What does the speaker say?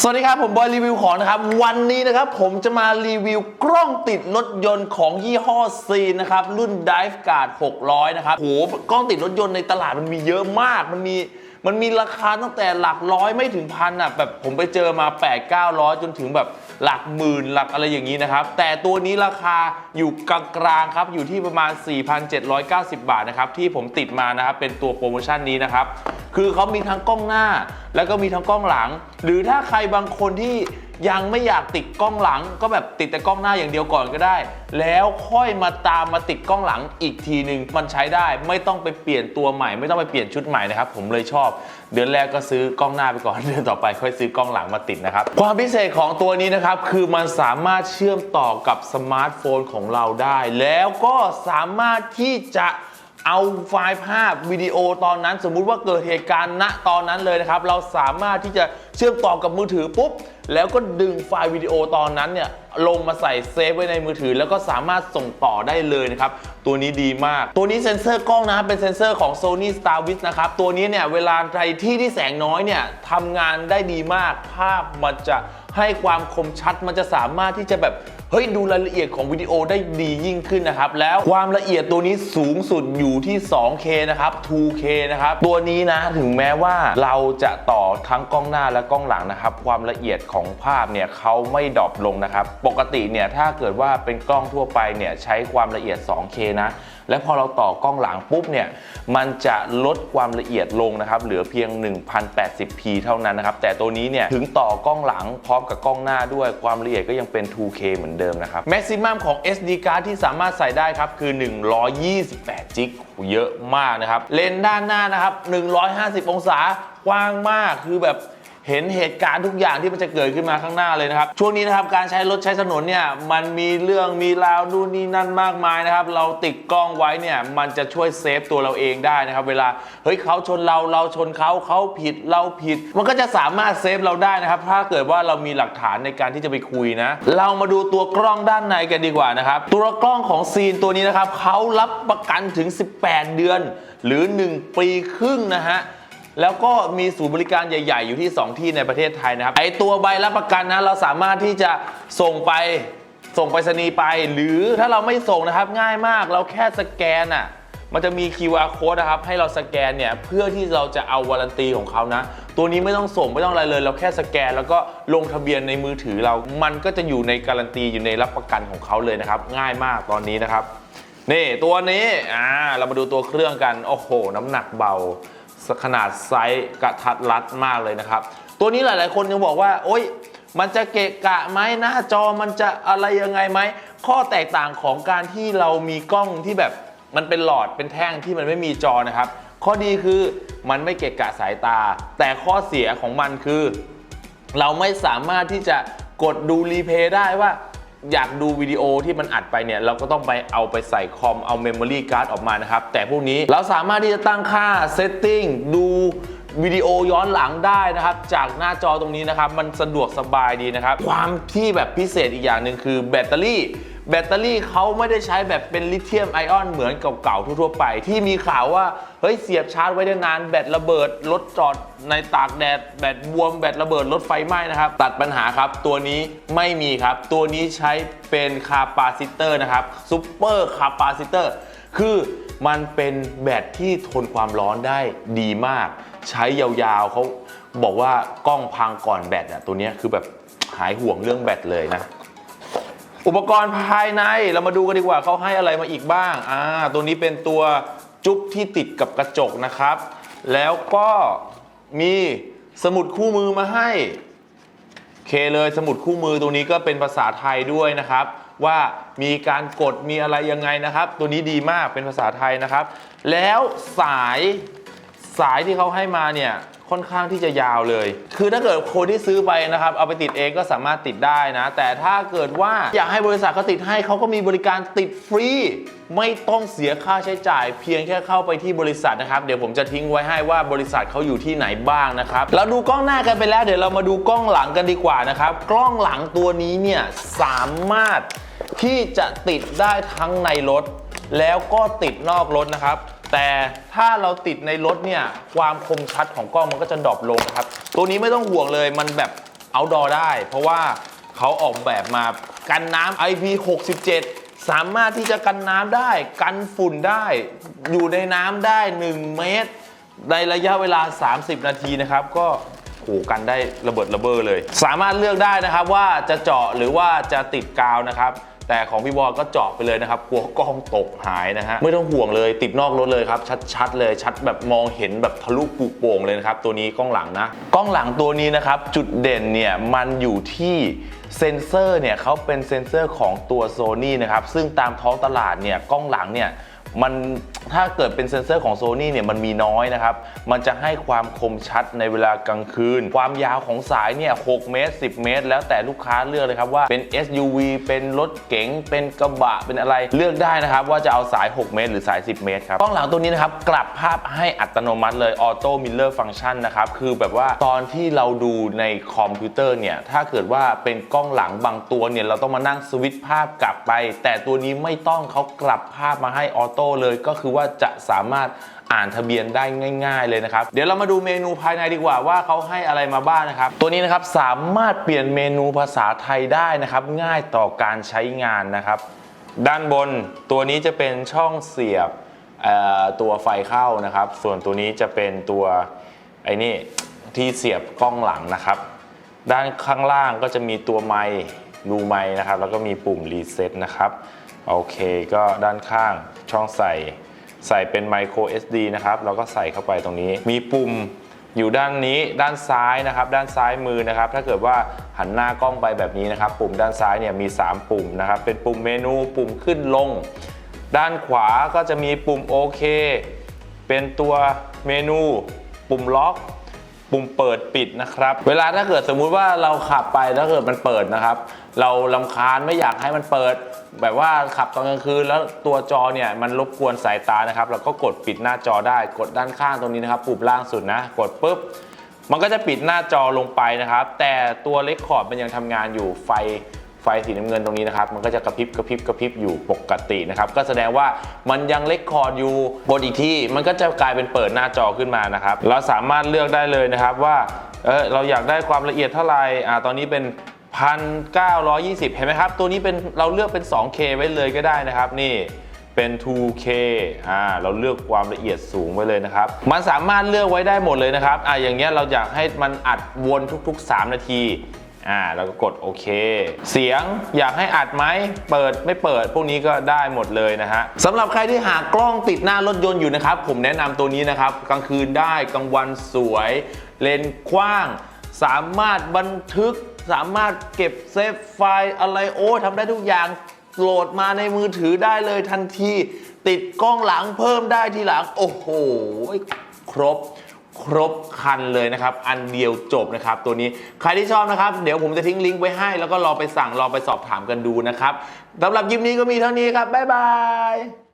สวัสดีครับ ผมบอยรีวิวของนะครับ วันนี้นะครับผมจะมารีวิวกล้องติดรถยนต์ของยี่ห้อซีนนะครับ รุ่น Dive Guard 600 นะครับโหกล้องติดรถยนต์ในตลาดมันมีเยอะมากมันมีมันมีราคาตั้งแต่หลักร้อยไม่ถึงพันอะแบบผมไปเจอมา 8 9 0 0 จนถึงแบบหลักหมื่นหลักอะไรอย่างนี้นะครับ แต่ตัวนี้ราคาอยู่กลางๆครับอยู่ที่ประมาณ 4,790 บาทนะครับที่ผมติดมานะครับเป็นตัวโปรโมชั่นนี้นะครับ คือเขามีทั้งกล้องหน้า แล้วก็มีทั้งกล้องหลัง หรือถ้าใครบางคนที่ยังไม่อยากติดกล้องหลัง ก็แบบติดแต่กล้องหน้าอย่างเดียวก่อนก็ได้ แล้วค่อยมาตามมาติดกล้องหลังอีกทีหนึ่งมันใช้ได้ไม่ต้องไปเปลี่ยนตัวใหม่ ไม่ต้องไปเปลี่ยนชุดใหม่นะครับผมเลยชอบ เดือนแรกก็ซื้อกล้องหน้าไปก่อนเดือนต่อไปค่อยซื้อกล้องหลังมาติดนะครับความพิเศษของตัวนี้นะครับคือมันสามารถเชื่อมต่อกับสมาร์ทโฟนของเราได้ แล้วก็สามารถที่จะ เอาไฟล์ภาพวิดีโอตอนนั้น สมมุติว่าเกิดเหตุการณ์ณตอนนั้นเลยนะครับ เราสามารถที่จะเชื่อมต่อกับมือถือปุ๊บ แล้วก็ดึงไฟล์วิดีโอตอนนั้นเนี่ยลงมาใส่เซฟไว้ในมือถือ แล้วก็สามารถส่งต่อได้เลยนะครับ ตัวนี้ดีมาก ตัวนี้เซ็นเซอร์กล้องนะครับเป็นเซ็นเซอร์ของ Sony Star w i s นะครับ ตัวนี้เนี่ยเวลาใครที่ที่แสงน้อยเนี่ยทำงานได้ดีมากภาพมันจะ ให้ความคมชัดมันจะสามารถที่จะแบบเฮ้ยดูรายละเอียดของวิดีโอได้ดียิ่งขึ้นนะครับ แล้วความละเอียดตัวนี้สูงสุดอยู่ที่ 2K นะครับ 2K นะครับ ตัวนี้นะถึงแม้ว่าเราจะต่อทั้งกล้องหน้าและกล้องหลังนะครับ ความละเอียดของภาพเนี่ยเขาไม่ดรอปลงนะครับ ปกติเนี่ยถ้าเกิดว่าเป็นกล้องทั่วไปเนี่ยใช้ความละเอียด 2K นะ และพอเราต่อกล้องหลังปุ๊บเนี่ยมันจะลดความละเอียดลงนะครับเหลือเพียง 1080p เท่านั้นนะครับแต่ตัวนี้เนี่ยถึงต่อกล้องหลังพร้อมกับกล้องหน้าด้วยความละเอียดก็ยังเป็น 2K เหมือนเดิมนะครับแม็กซิมัมของ SD card ที่สามารถใส่ได้ครับคือ 128จิกเยอะมากนะครับเลนส์ด้านหน้านะครับ150 องศากว้างมากคือแบบ เห็นเหตุการณ์ทุกอย่างที่มันจะเกิดขึ้นมาข้างหน้าเลยนะครับ ช่วงนี้นะครับการใช้รถใช้ถนนเนี่ยมันมีเรื่องมีราวนู่นนี่นั่นมากมายนะครับ เราติดกล้องไว้เนี่ยมันจะช่วยเซฟตัวเราเองได้นะครับ เวลาเฮ้ยเขาชนเราเราชนเขาเขาผิดเราผิด มันก็จะสามารถเซฟเราได้นะครับ ถ้าเกิดว่าเรามีหลักฐานในการที่จะไปคุยนะ เรามาดูตัวกล้องด้านในกันดีกว่านะครับ ตัวกล้องของซีนตัวนี้นะครับเขารับประกันถึง 18 เดือน หรือ 1 ปีครึ่งนะฮะ แล้วก็มีศูนย์บริการใหญ่ ๆ อยู่ที่ 2 ที่ในประเทศไทยนะครับไอตัวใบรับประกันนะเราสามารถที่จะส่งไปส่งไปรษณีย์ไป หรือถ้าเราไม่ส่งนะครับง่ายมากเราแค่สแกนอะมันจะมี QR code นะครับ ให้เราสแกนเนี่ย เพื่อที่เราจะเอาวารันตีของเขานะ ตัวนี้ไม่ต้องส่งไม่ต้องอะไรเลย เราแค่สแกนแล้วก็ลงทะเบียนในมือถือเรา มันก็จะอยู่ในการันตีอยู่ในรับประกันของเขาเลยนะครับ ง่ายมากตอนนี้นะครับ นี่ตัวนี้ อ่า เรามาดูตัวเครื่องกัน โอ้โห น้ำหนักเบา ขนาดไซส์กระทัดรัดมากเลยนะครับ ตัวนี้หลาย ๆ คนยังบอกว่า โอ๊ยมันจะเกะกะไหมหน้าจอมันจะอะไรยังไงไหม ข้อแตกต่างของการที่เรามีกล้องที่แบบมันเป็นหลอดเป็นแท่งที่มันไม่มีจอนะครับ ข้อดีคือมันไม่เกะกะสายตา แต่ข้อเสียของมันคือ เราไม่สามารถที่จะกดดูรีเพย์ได้ว่า อยากดูวิดีโอที่มันอัดไปเนี่ย เราก็ต้องไปเอาไปใส่คอมเอาเมมโมรี่การ์ดออกมานะครับ แต่พวกนี้เราสามารถที่จะตั้งค่าเซตติ้งดูวิดีโอย้อนหลังได้นะครับ จากหน้าจอตรงนี้นะครับ มันสะดวกสบายดีนะครับ ความที่แบบพิเศษอีกอย่างหนึ่งคือแบตเตอรี่ แบตเตอรี่เขาไม่ได้ใช้แบบเป็นลิเธียมไอออนเหมือนเก่าๆทั่วๆไป ที่มีข่าวว่าเฮ้ยเสียบชาร์จไว้ได้นานแบตระเบิดรถจอดในตากแดดแบตบวมแบตระเบิดรถไฟไหม้นะครับ ตัดปัญหาครับ ตัวนี้ไม่มีครับ ตัวนี้ใช้เป็นคาปาซิเตอร์นะครับซูเปอร์คาปาซิเตอร์คือมันเป็นแบตที่ทนความร้อนได้ดีมาก ใช้ยาวๆเขาบอกว่ากล้องพังก่อนแบตอะตัวนี้คือแบบหายห่วงเรื่องแบตเลยนะ อุปกรณ์ภายในเรามาดูกันดีกว่าเขาให้อะไรมาอีกบ้างอ่าตัวนี้เป็นตัวจุ๊บที่ติดกับกระจกนะครับ แล้วก็มีสมุดคู่มือมาให้เคเลยสมุดคู่มือตัวนี้ก็เป็นภาษาไทยด้วยนะครับ ว่ามีการกดมีอะไรยังไงนะครับ ตัวนี้ดีมากเป็นภาษาไทยนะครับ แล้วสาย สายที่เขาให้มาเนี่ยค่อนข้างที่จะยาวเลย คือถ้าเกิดคนที่ซื้อไปนะครับ เอาไปติดเองก็สามารถติดได้นะ แต่ถ้าเกิดว่าอยากให้บริษัทเขาติดให้เขาก็มีบริการติดฟรี ไม่ต้องเสียค่าใช้จ่าย เพียงแค่เข้าไปที่บริษัทนะครับ เดี๋ยวผมจะทิ้งไว้ให้ว่าบริษัทเขาอยู่ที่ไหนบ้างนะครับ เราดูกล้องหน้ากันไปแล้ว เดี๋ยวเรามาดูกล้องหลังกันดีกว่านะครับ กล้องหลังตัวนี้เนี่ยสามารถที่จะติดได้ทั้งในรถ แล้วก็ติดนอกรถนะครับ แต่ถ้าเราติดในรถเนี่ยความคมชัดของกล้องมันก็จะดรอปลงครับ ตัวนี้ไม่ต้องห่วงเลยมันแบบ outdoor ได้ เพราะว่าเขาออกแบบมากันน้ำ IP67 สามารถที่จะกันน้ำได้ กันฝุ่นได้ อยู่ในน้ำได้ 1 เมตร ในระยะเวลา 30 นาทีนะครับ ก็โหกันได้ระเบิดระเบ้อเลย สามารถเลือกได้นะครับว่าจะเจาะหรือว่าจะติดกาวนะครับ แต่ของพี่บอลก็เจาะไปเลยนะครับกลัวกล้องตกหายนะฮะไม่ต้องห่วงเลยติดนอกรถเลยครับชัดๆเลยชัดแบบมองเห็นแบบทะลุปุโป่งเลยนะครับตัวนี้กล้องหลังนะกล้องหลังตัวนี้นะครับจุดเด่นเนี่ยมันอยู่ที่เซนเซอร์เนี่ยเขาเป็นเซนเซอร์ของตัว Sony นะครับซึ่งตามท้องตลาดเนี่ยกล้องหลังเนี่ย มันถ้าเกิดเป็นเซ็นเซอร์ของ Sony เนี่ยมันมีน้อยนะครับ มันจะให้ความคมชัดในเวลากลางคืน ความยาวของสายเนี่ย 6 เมตร 10 เมตร แล้วแต่ลูกค้าเลือกเลยครับว่าเป็น SUV เป็นรถเก๋ง เป็นกระบะ เป็นอะไร เลือกได้นะครับ ว่าจะเอาสาย 6 เมตร หรือสาย 10 เมตรครับ กล้องหลังตัวนี้นะครับ กลับภาพให้อัตโนมัติเลย Auto Mirror Function นะครับ คือแบบว่าตอนที่เราดูในคอมพิวเตอร์เนี่ย ถ้าเกิดว่าเป็นกล้องหลังบางตัวเนี่ย เราต้องมานั่งสวิตช์ภาพกลับไป แต่ตัวนี้ไม่ต้องเขากลับภาพมาให้ออโต้เลยก็คือว่าจะสามารถอ่านทะเบียนได้ง่าย ๆ เลยนะครับ เดี๋ยวเรามาดูเมนูภายในดีกว่าว่าเขาให้อะไรมาบ้างนะครับ ตัวนี้นะครับสามารถเปลี่ยนเมนูภาษาไทยได้นะครับ ง่ายต่อการใช้งานนะครับ ด้านบนตัวนี้จะเป็นช่องเสียบตัวไฟเข้านะครับ ส่วนตัวนี้จะเป็นตัวไอ้นี่ที่เสียบกล้องหลังนะครับ ด้านข้างล่างก็จะมีตัวไมค์รูไมค์นะครับ แล้วก็มีปุ่มรีเซ็ตนะครับ โอเคก็ด้านข้างช่องใส่ ใส่เป็น micro SD นะครับแล้วก็ใส่เข้าไปตรงนี้ มีปุ่มอยู่ด้านนี้ด้านซ้ายนะครับ ด้านซ้ายมือนะครับ ถ้าเกิดว่าหันหน้ากล้องไปแบบนี้นะครับ ปุ่มด้านซ้ายเนี่ยมี 3 ปุ่มนะครับ เป็นปุ่มเมนูปุ่มขึ้นลง ด้านขวาก็จะมีปุ่มโอเคเป็นตัวเมนู ปุ่มล็อก ปุ่มเปิดปิดนะครับ เวลาถ้าเกิดสมมุติว่าเราขับไปแล้วเกิดมันเปิดนะครับ เราลำคาญไม่อยากให้มันเปิด แบบว่าขับตอนกลางคืน แล้วตัวจอเนี่ยมันรบกวนสายตานะครับเราก็กดปิดหน้าจอได้กดด้านข้างตรงนี้นะครับปุ่มล่างสุดนะ กดปุ๊บมันก็จะปิดหน้าจอลงไปนะครับ แต่ตัวเลคคอร์ดมันยังทำงานอยู่ไฟไฟสีน้ำเงินตรงนี้นะครับ มันก็จะกระพริบกระพริบกระพริบอยู่ปกตินะครับ ก็แสดงว่ามันยังเลคคอร์ดอยู่บนอีกที่ มันก็จะกลายเป็นเปิดหน้าจอขึ้นมานะครับ เราสามารถเลือกได้เลยนะครับว่าเออเราอยากได้ความละเอียดเท่าไหร่อ่าตอนนี้เป็น 1920 เห็นไหมครับ ตัวนี้เป็นเราเลือกเป็น 2K ไว้เลยก็ได้นะครับ นี่เป็น 2K อ่า เราเลือกความละเอียดสูงไว้เลยนะครับ มันสามารถเลือกไว้ได้หมดเลยนะครับ อ่าอย่างเงี้ยเราอยากให้มันอัดวนทุก ๆ 3 นาที อ่า เราก็กดโอเค เสียงอยากให้อัดไหม เปิดไม่เปิด พวกนี้ก็ได้หมดเลยนะฮะสำหรับใครที่หากล้องติดหน้ารถยนต์อยู่นะครับ ผมแนะนำตัวนี้นะครับ กลางคืนได้ กลางวันสวย เลนส์กว้าง สามารถบันทึก สามารถเก็บเซฟไฟล์อะไรโอ้ทำได้ทุกอย่างโหลดมาในมือถือได้เลยทันที ติดกล้องหลังเพิ่มได้ทีหลัง โอ้โห ครบครบคันเลยนะครับ อันเดียวจบนะครับ ตัวนี้ใครที่ชอบนะครับ เดี๋ยวผมจะทิ้งลิงก์ไว้ให้ แล้วก็รอไปสั่งรอไปสอบถามกันดูนะครับสำหรับยิมนี้ก็มีเท่านี้ครับ บ๊ายบาย